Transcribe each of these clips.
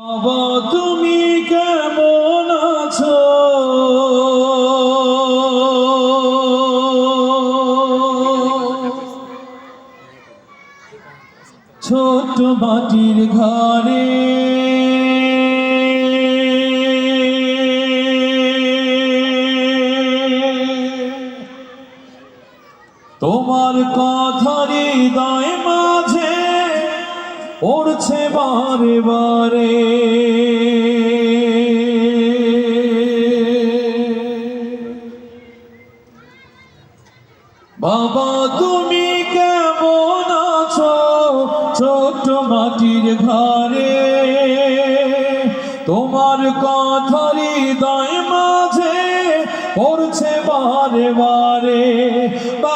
বাবা তুমি কেমন আছো? ছোট মাটির ঘরে তোমার কথারি দায় মাঝে পড়ছে বারে বারে বাবা, তুমি কেমন আছো? ছোট মাটির ঘরে। তোমার কথারি দায় মাঝে পড়ছে বারে বারে বাবা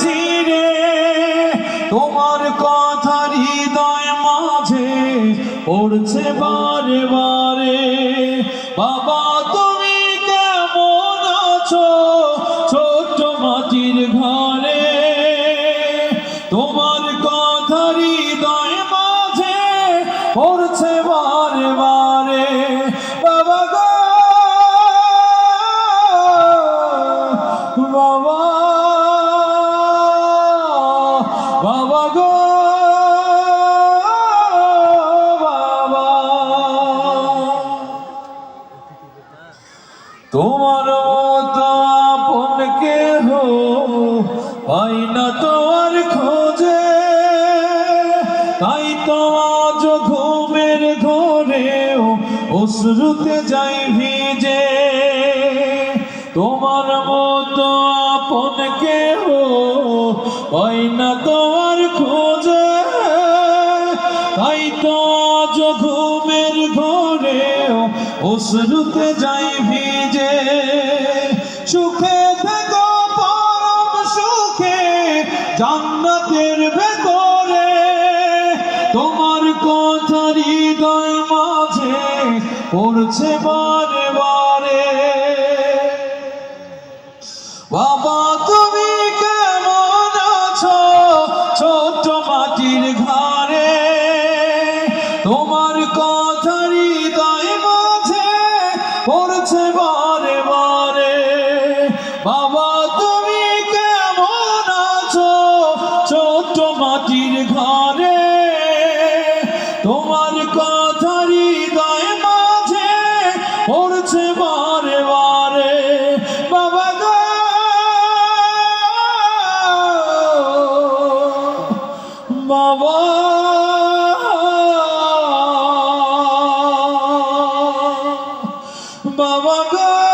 ছিঁড়ে তোমার কথা হৃদয় মাঝে পড়ছে বারে বারে। বাবা তুমি কেমন আছো? বাবা গো, বাবা। তোমার মতো আপন কেহ পাই না তোমার খোঁজে। তাই তো আজ ঘুমের ঘরেও অশ্রুতে যাই ভিজে। তোমার মতো আপন কেহ তাই তো আজ ঘুমের ঘরেও যাই ভিজে। সুখে থেকো, পরম সুখে, জান্নাতের ভেতরে। তোমার কথা হৃদয় মাঝে পড়ছে বারে বারে বাবা বাবা। বাবা গো।